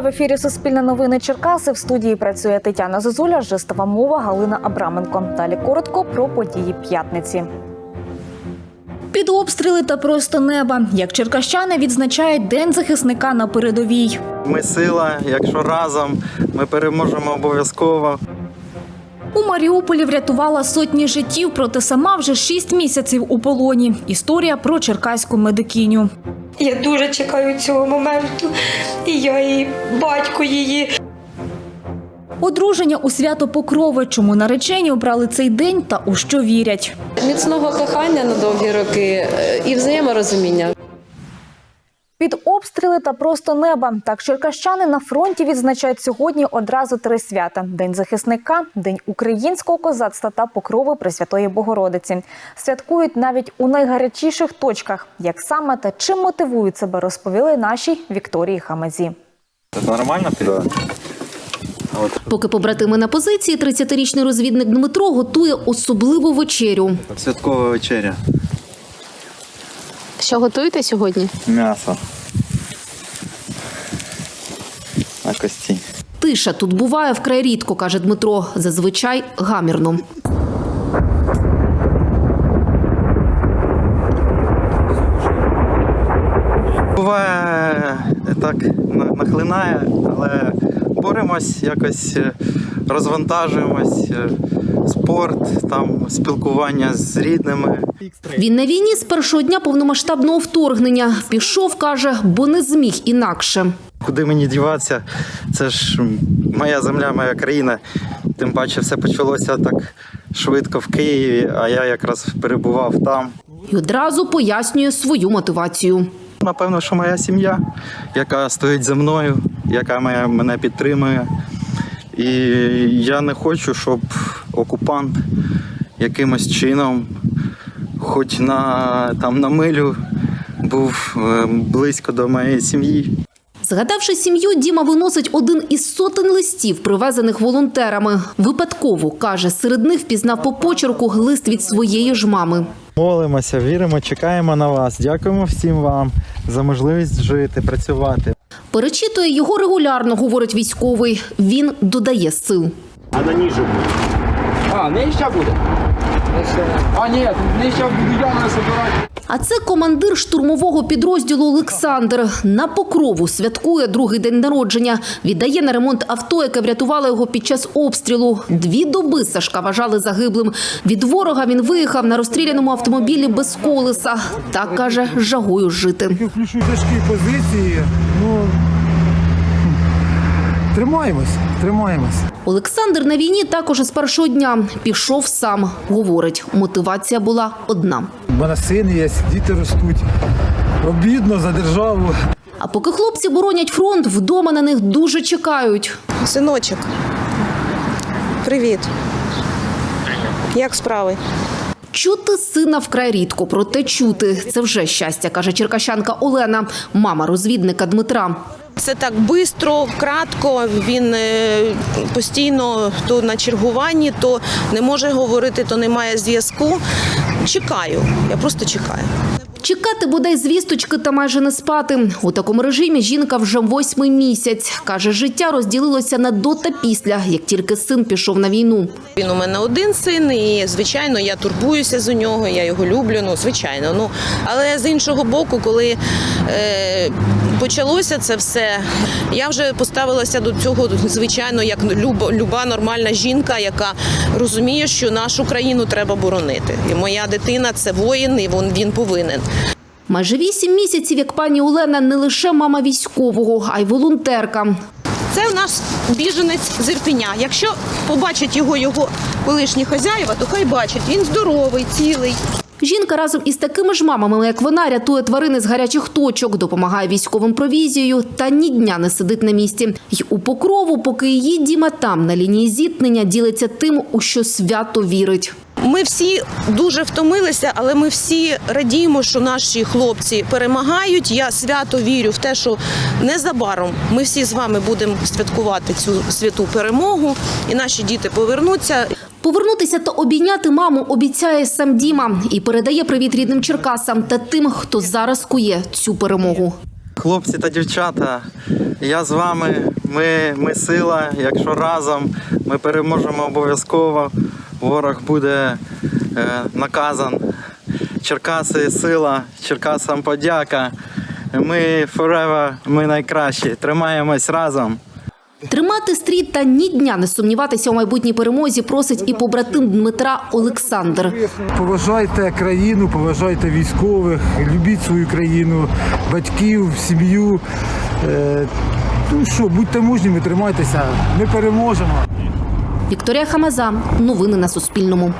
В ефірі Суспільне новини Черкаси. В студії працює Тетяна Зозуля, жестова мова Галина Абраменко. Далі коротко про події п'ятниці. Під обстріли та просто неба, як черкащани відзначають День захисника на передовій. Ми сила, якщо разом, ми переможемо обов'язково. У Маріуполі врятувала сотні життів, проте сама вже шість місяців у полоні. Історія про черкаську медикиню. Я дуже чекаю цього моменту, і я і батько її. Одруження у свято Покрови. Чому наречені обрали цей день та у що вірять? Міцного кохання на довгі роки е, і взаєморозуміння. Під обстріли та просто неба. Так черкащани на фронті відзначають сьогодні одразу три свята: День захисника, День українського козацтва та покрови Пресвятої Богородиці. Святкують навіть у найгарячіших точках. Як саме та чим мотивують себе, розповіли нашій Вікторії Хамазі. Це нормально піде? Поки побратими на позиції, 30-річний розвідник Дмитро готує особливу вечерю. Святкова вечеря. Що готуєте сьогодні? М'ясо. На кості. Тиша тут буває вкрай рідко, каже Дмитро. Зазвичай гамірно. Буває так нахлинає, але якось е, розвантажуємось. е, Спорт, там спілкування з рідними. Він на війні з першого дня повномасштабного вторгнення. Пішов, каже, бо не зміг інакше. Куди мені діватися? Це ж моя земля, моя країна. Тим паче все почалося так швидко в Києві, а я якраз перебував там. І одразу пояснює свою мотивацію. Напевно, що моя сім'я, яка стоїть за мною, яка мене, мене підтримує. І я не хочу, щоб окупант якимось чином, хоч на, там, на милю, був е, близько до моєї сім'ї. Згадавши сім'ю, Діма виносить один із сотень листів, привезених волонтерами. Випадково, каже, серед них впізнав по почерку лист від своєї ж мами. Молимося, віримо, чекаємо на вас. Дякуємо всім вам за можливість жити, працювати. Перечитує його регулярно, говорить військовий. Він додає сил. А на ниже будет. А, нижча буде? А, ні, нижча буду я не собирати. А це командир штурмового підрозділу Олександр. На покрову святкує другий день народження. Віддає на ремонт авто, яке врятувало його під час обстрілу. Дві доби Сашка вважали загиблим. Від ворога він виїхав на розстріляному автомобілі без колеса. Так каже, жагою жити. включу тяжкі позиції. Ну тримаємось, тримаємось. Олександр на війні також із першого дня пішов сам. Говорить, мотивація була одна. У мене син є, діти ростуть. Обідно за державу. А поки хлопці боронять фронт, вдома на них дуже чекають. Синочок, привіт. Як справи? Чути сина вкрай рідко, проте чути це вже щастя, каже черкащанка Олена, мама розвідника Дмитра. Це так швидко, кратко. Він е, постійно то на чергуванні, то не може говорити, то немає зв'язку. Чекаю, я просто чекаю. Чекати бодай звісточки та майже не спати. У такому режимі жінка вже восьмий місяць. Каже, життя розділилося на до та після, як тільки син пішов на війну. Він у мене один син, і звичайно, я турбуюся за нього, я його люблю. Ну, звичайно. Ну але з іншого боку, коли е, почалося це все, я вже поставилася до цього звичайно, як люба, люба нормальна жінка, яка розуміє, що нашу країну треба боронити. І моя дитина це воїн, і він, він повинен. Майже вісім місяців, як пані Олена, не лише мама військового, а й волонтерка. Це у нас біженець з Ірпіня. Якщо побачить його його колишні хазяїва, то хай бачить, Він здоровий, цілий. Жінка разом із такими ж мамами, як вона, рятує тварини з гарячих точок, допомагає військовим провізією та ні дня не сидить на місці. Й у покрову, поки її діма там на лінії зіткнення ділиться тим, у що свято вірить. Ми всі дуже втомилися, але ми всі радіємо, що наші хлопці перемагають. Я свято вірю в те, що незабаром ми всі з вами будемо святкувати цю святу перемогу, і наші діти повернуться. Повернутися та обійняти маму обіцяє сам Діма і передає привіт рідним Черкасам та тим, хто зараз кує цю перемогу. Хлопці та дівчата, я з вами. Ми, ми сила. Якщо разом ми переможемо обов'язково, ворог буде е, наказан. Черкаси сила, Черкасам подяка. Ми forever, ми найкращі. Тримаємось разом. Тримати стрій та ні дня не сумніватися у майбутній перемозі просить і побратим Дмитра Олександр. Поважайте країну, поважайте військових, любіть свою країну, батьків, сім'ю. Е, Ну що, будьте мужніми, тримайтеся, ми переможемо. Вікторія Хамаза. Новини на Суспільному.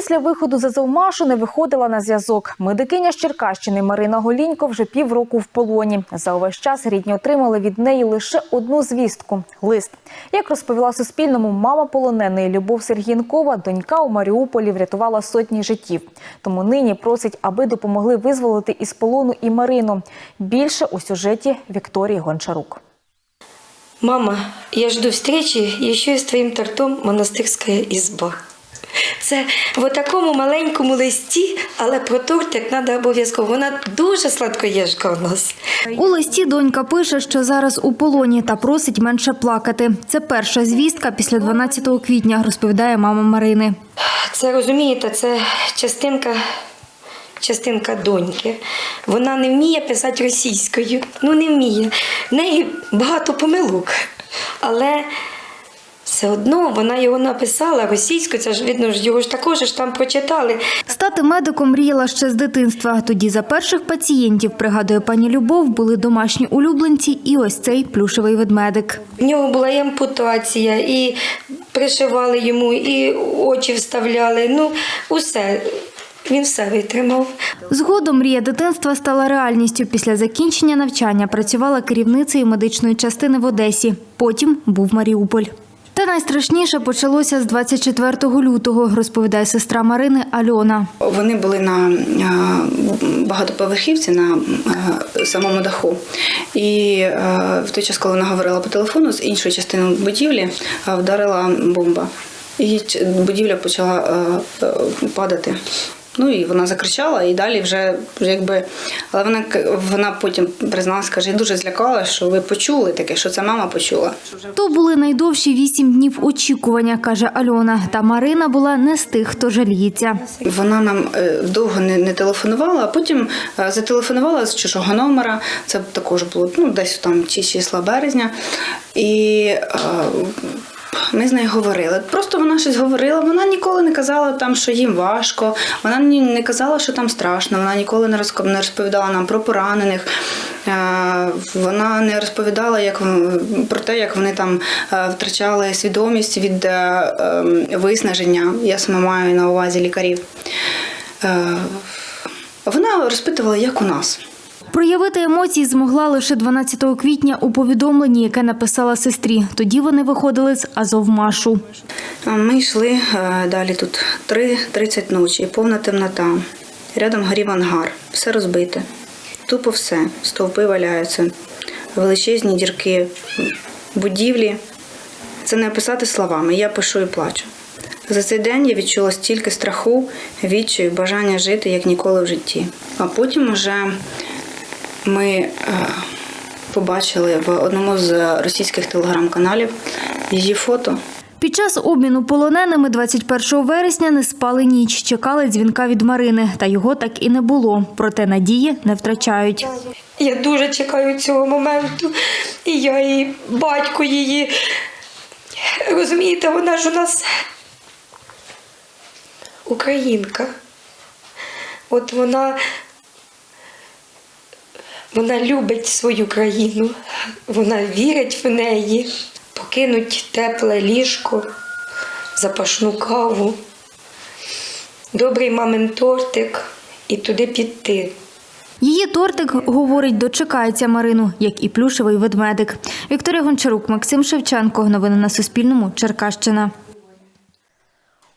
Після виходу з Азовмашу не виходила на зв'язок. Медикиня з Черкащини Марина Голінько вже півроку в полоні. За увесь час рідні отримали від неї лише одну звістку лист. Як розповіла Суспільному, мама полоненої Любов Сергієнкова, донька у Маріуполі врятувала сотні життів. Тому нині просить, аби допомогли визволити із полону і Марину. Більше у сюжеті Вікторії Гончарук. Мама, я жду встречи еще и с твоим тортом монастирська ізба. Це в такому маленькому листі, але про тортик треба обов'язково. Вона дуже сладкоєжка у нас. У листі донька пише, що зараз у полоні та просить менше плакати. Це перша звістка після 12 квітня, розповідає мама Марини. Це розумієте, це частинка, частинка доньки. Вона не вміє писати російською. Ну не вміє. В неї багато помилок. Але все одно вона його написала російською, це ж видно, його ж також ж там прочитали. Стати медиком мріяла ще з дитинства. Тоді за перших пацієнтів, пригадує пані Любов, були домашні улюбленці і ось цей плюшевий ведмедик. В нього була і ампутація, і пришивали йому, і очі вставляли. Ну, усе. Він все витримав. Згодом мрія дитинства стала реальністю. Після закінчення навчання працювала керівницею медичної частини в Одесі. Потім був Маріуполь. Та найстрашніше почалося з 24 лютого, розповідає сестра Марини Альона. Вони були на е, багатоповерхівці на е, самому даху. І е, в той час, коли вона говорила по телефону, з іншої частини будівлі вдарила бомба. І будівля почала падати. Ну і вона закричала, і далі вже, якби. Але вона вона потім призналась, каже, я дуже злякала, що ви почули таке, що це мама почула. То були найдовші вісім днів очікування, каже Альона. Та Марина була не з тих, хто жаліється. Вона нам е, довго не, не телефонувала, а потім е, зателефонувала з чужого номера. Це також було ну, десь там чи числа березня. І е, ми з нею говорили. Просто вона щось говорила. Вона ніколи не казала там, що їм важко. Вона не казала, що там страшно. Вона ніколи не розповідала нам про поранених. Е, Вона не розповідала як про те, як вони там е, втрачали свідомість від е, ем, виснаження. Я саме маю на увазі лікарів. Вона розпитувала, як у нас. Проявити емоції змогла лише 12 квітня у повідомленні, яке написала сестрі. Тоді вони виходили з Азовмашу. Ми йшли е, далі тут 3.30 ночі, повна темнота. Рядом горів ангар, все розбите. Тупо все, стовпи валяються, величезні дірки, будівлі. Це не описати словами. Я пишу і плачу. За цей день я відчула стільки страху, відчаю, бажання жити як ніколи в житті. А потім уже ми е, побачили в одному з російських телеграм-каналів її фото. Під час обміну полоненими 21 вересня не спали ніч, чекали дзвінка від Марини, та його так і не було. Проте надії не втрачають. Я дуже чекаю цього моменту. І я, і батько її. Розумієте, вона ж у нас українка. От вона, вона любить свою країну, вона вірить в неї, покинуть тепле ліжко, запашну каву, добрий мамин тортик і туди піти. Її тортик, говорить, дочекається Марину, як і плюшевий ведмедик. Вікторія Гончарук, Максим Шевченко. Новини на Суспільному. Черкащина.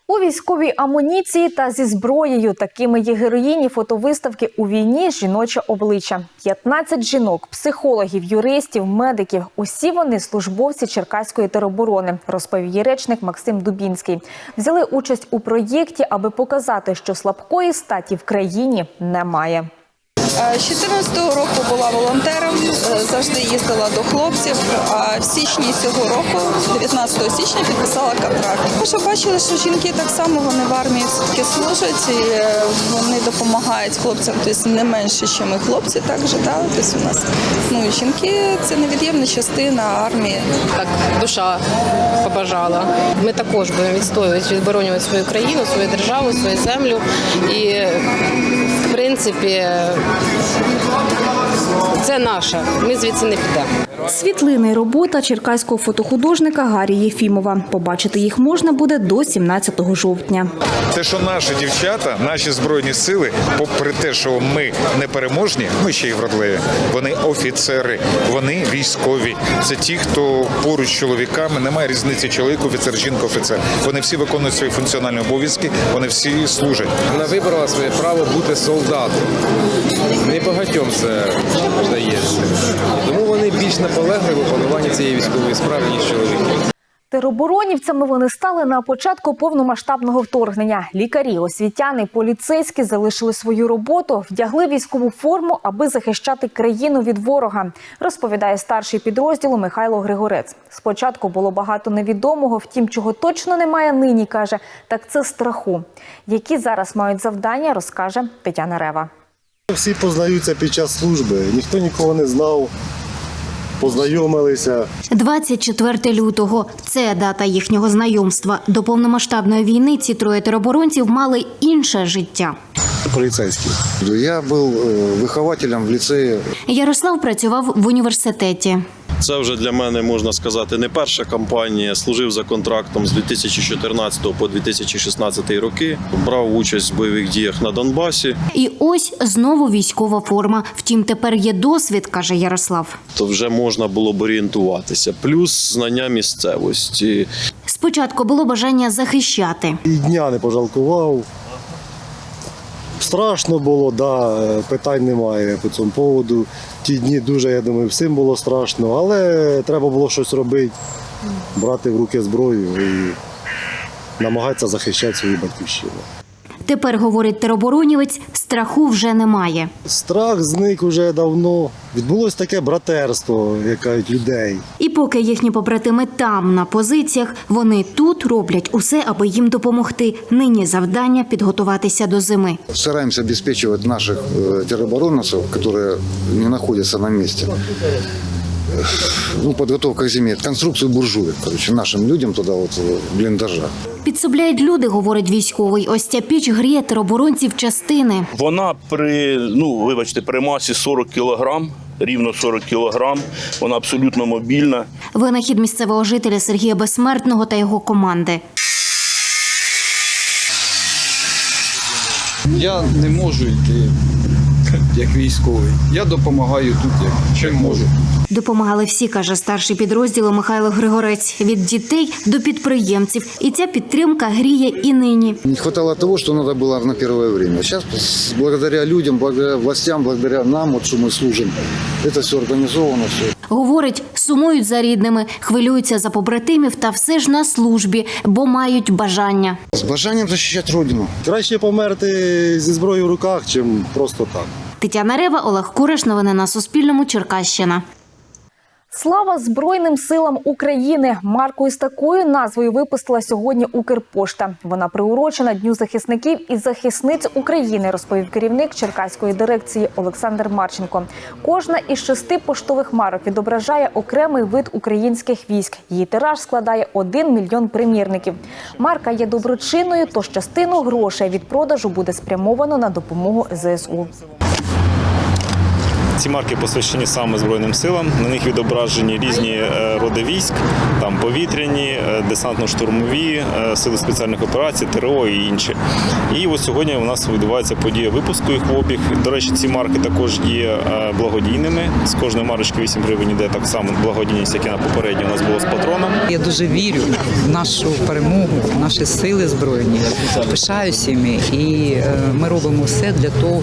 У військовій амуніції та зі зброєю такими є героїні фотовиставки у війні жіноче обличчя. 15 жінок, психологів, юристів, медиків. Усі вони службовці Черкаської тероборони, розповів речник Максим Дубінський. Взяли участь у проєкті, аби показати, що слабкої статі в країні немає. З 14-го року була волонтером, е, завжди їздила до хлопців. А в січні цього року, 19 січня, підписала контракт. Ми ж бачили, що жінки так само вони в армії все-таки служать і е, вони допомагають хлопцям, тобто не менше, ніж і хлопці. Також да? тобто у нас ну жінки це невід'ємна частина армії. Так душа побажала. Ми також будемо відстоювати, відборонювати свою країну, свою державу, свою землю. І в принципі Thank you. Це наше. Ми звідси не підемо. Світлини робота черкаського фотохудожника Гарі Єфімова. Побачити їх можна буде до 17 жовтня. Те, що наші дівчата, наші збройні сили, попри те, що ми не переможні, ми ще й вродливі. Вони офіцери, вони військові. Це ті, хто поруч з чоловіками, немає різниці чоловік, офіцер, жінка, офіцер. Вони всі виконують свої функціональні обов'язки, вони всі служать. Вона вибрала своє право бути солдатом. Небагатьом це вдається. Тому вони більш наполегливі у виконуванні цієї військової справи, ніж чоловіки. Тероборонівцями вони стали на початку повномасштабного вторгнення. Лікарі, освітяни, поліцейські залишили свою роботу, вдягли військову форму, аби захищати країну від ворога. Розповідає старший підрозділу Михайло Григорець. Спочатку було багато невідомого, втім, чого точно немає нині, каже, так це страху. Які зараз мають завдання, розкаже Тетяна Рева. Всі познаються під час служби, ніхто нікого не знав, познайомилися. 24 лютого це дата їхнього знайомства. До повномасштабної війни ці троє тероборонців мали інше життя. Поліцейські. Я был э, выхователем в лицее Ярослав працював в університеті. Це вже для мене можна сказати не перша кампанія. Служив за контрактом з 2014 по 2016 роки. Брав участь в бойових діях на Донбасі. І ось знову військова форма. Втім, тепер є досвід, каже Ярослав. То вже можна було б орієнтуватися. Плюс знання місцевості. Спочатку було бажання захищати. І дня не пожалкував. Страшно було, да, питань немає по цьому поводу. Ті дні дуже, я думаю, всім було страшно, але треба було щось робити, брати в руки зброю і намагатися захищати свою батьківщину. Тепер, говорить тероборонівець, страху вже немає. Страх зник уже давно. Відбулось таке братерство, як кажуть, людей. І поки їхні побратими там на позиціях, вони тут роблять усе, аби їм допомогти. Нині завдання підготуватися до зими. стараемся обеспечивать наших э, тероборонцев, которые не находятся на месте. Ну, подготовка к зиме, конструкцию буржуек, короче, нашим людям туда вот э, блиндажа. Підсобляють люди, говорить військовий. Ось ця піч гріє тероборонців частини. Вона при ну вибачте, при масі 40 кілограм, рівно 40 кілограм. Вона абсолютно мобільна. Винахід місцевого жителя Сергія Безсмертного та його команди. Я не можу йти як військовий. Я допомагаю тут, як чим можу. Допомагали всі, каже старший підрозділу Михайло Григорець. Від дітей до підприємців. І ця підтримка гріє і нині. Не хватало того, что надо было на первое время. Сейчас благодаря людям, благодаря властям, благодаря нам, вот, что мы служим, это все организовано, все. Говорить, сумують за рідними, хвилюються за побратимів та все ж на службі, бо мають бажання. С бажанием защищать Родину. Краще померти зі зброєю в руках, чим просто так. Тетяна Рева, Олег Куриш. Новини на Суспільному. Черкащина. Слава Збройним силам України! Марку із такою назвою випустила сьогодні Укрпошта. Вона приурочена Дню захисників і захисниць України, розповів керівник Черкаської дирекції Олександр Марченко. Кожна із шести поштових марок відображає окремий вид українських військ. Її тираж складає 1 мільйон примірників. Марка є доброчинною, тож частину грошей від продажу буде спрямовано на допомогу ЗСУ. Ці марки посвящені саме Збройним силам. На них відображені різні е, роди військ, там повітряні, е, десантно-штурмові, е, сили спеціальних операцій, ТРО і інші. І ось сьогодні у нас відбувається подія випуску їх в обіг. До речі, ці марки також є благодійними. З кожної марочки 8 гривень йде так само благодійність, як і на попередній у нас було з патроном. Я дуже вірю в нашу перемогу, в наші сили збройні. Пишаюся їми, і ми робимо все для того,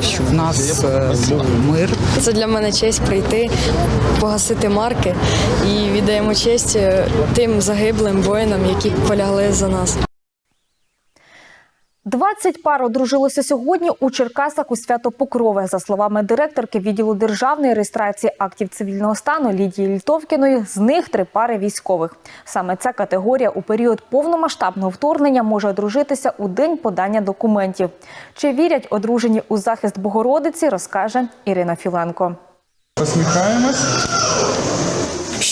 щоб в нас був мир. Це для мене честь прийти, погасити марки і віддаємо честь е, тим загиблим воїнам, які полягли за нас. 20 пар одружилося сьогодні у Черкасах у свято Покрови. За словами директорки відділу державної реєстрації актів цивільного стану Лідії Літовкіної, з них три пари військових. Саме ця категорія у період повномасштабного вторгнення може одружитися у день подання документів. Чи вірять одружені у захист Богородиці, розкаже Ірина Філенко. Посміхаємось.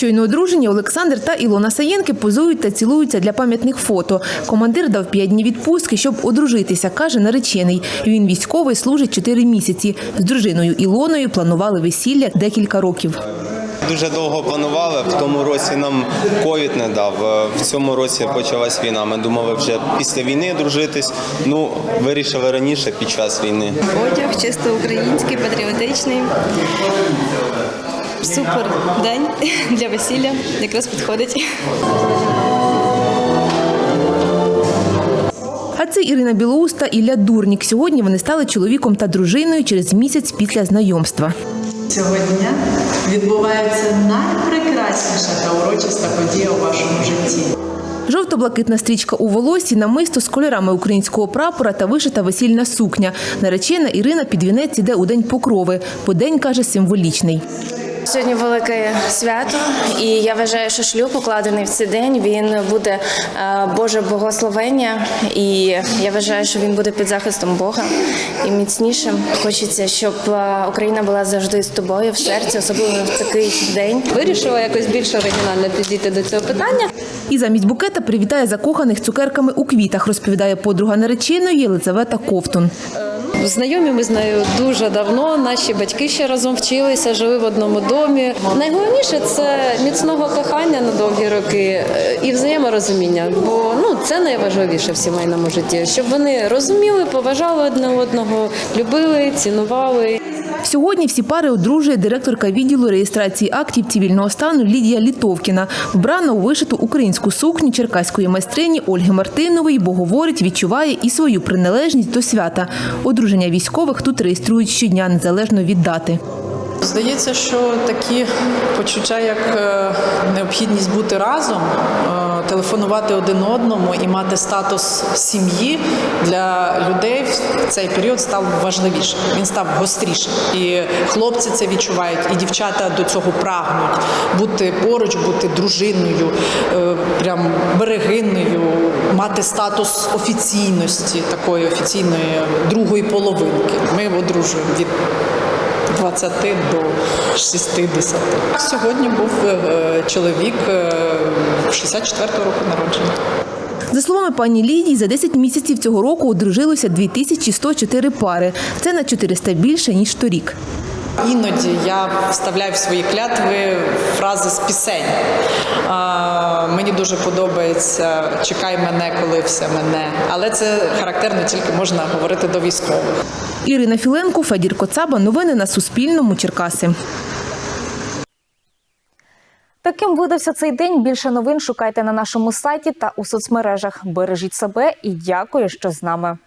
Щойно одружені Олександр та Ілона Саєнки позують та цілуються для пам'ятних фото. Командир дав п'ять днів відпустки, щоб одружитися, каже наречений. Він військовий, служить чотири місяці. З дружиною Ілоною планували весілля декілька років. Дуже довго планували. В тому році нам ковід не дав. Е, В цьому році почалась війна. Ми думали вже після війни дружитись. Ну вирішили раніше під час війни. Одяг чисто український, патріотичний. Супер день для весілля, якраз підходить. А це Ірина Білоус та Ілля Дурнік. Сьогодні вони стали чоловіком та дружиною через місяць після знайомства. Цього дня відбувається найпрекрасніша та урочиста подія у вашому житті. Жовто-блакитна стрічка у волосі, намисто з кольорами українського прапора та вишита весільна сукня. Наречена Ірина під вінець іде у день покрови. Бо день каже символічний. Сьогодні велике свято, і я вважаю, що шлюб укладений в цей день. Він буде е, Боже благословення, і я вважаю, що він буде під захистом Бога і міцнішим. Хочеться, щоб е, Україна була завжди з тобою в серці, особливо в такий день. Вирішила якось більш оригінально підійти до цього питання. І замість букета привітає закоханих цукерками у квітах, розповідає подруга нареченої Єлизавета Ковтун. Знайомі ми з нею дуже давно. Наші батьки ще разом вчилися, жили в одному домі. Найголовніше це міцного кохання на довгі роки е, і взаєморозуміння. Бо ну це найважливіше в сімейному житті, щоб вони розуміли, поважали одне одного, любили, цінували. Сьогодні всі пари одружує директорка відділу реєстрації актів цивільного стану Лідія Літовкіна. Вбрана у вишиту українську сукню черкаської майстрині Ольги Мартинової, бо говорить, відчуває і свою приналежність до свята. Одруження військових тут реєструють щодня, незалежно від дати. Здається, що такі почуття, як е, необхідність бути разом, е, телефонувати один одному і мати статус сім'ї для людей в цей період став важливішим. Він став гострішим. І хлопці це відчувають, і дівчата до цього прагнуть бути поруч, бути дружиною, е, прям берегинною, мати статус офіційності, такої офіційної другої половинки. Ми одружуємо від 20 до 60. Сьогодні був е, чоловік е, 64-го року народження. За словами пані Лідії, за 10 місяців цього року одружилося 2104 пари. Це на 400 більше, ніж торік. Іноді я вставляю в свої клятви фрази з пісень. Мені дуже подобається Чекай мене, коли все мене. Але це характерно тільки можна говорити до військових. Ірина Філенко, Федір Коцаба. Новини на Суспільному. Черкаси. Таким видався цей день. Більше новин шукайте на нашому сайті та у соцмережах. Бережіть себе і дякую, що з нами.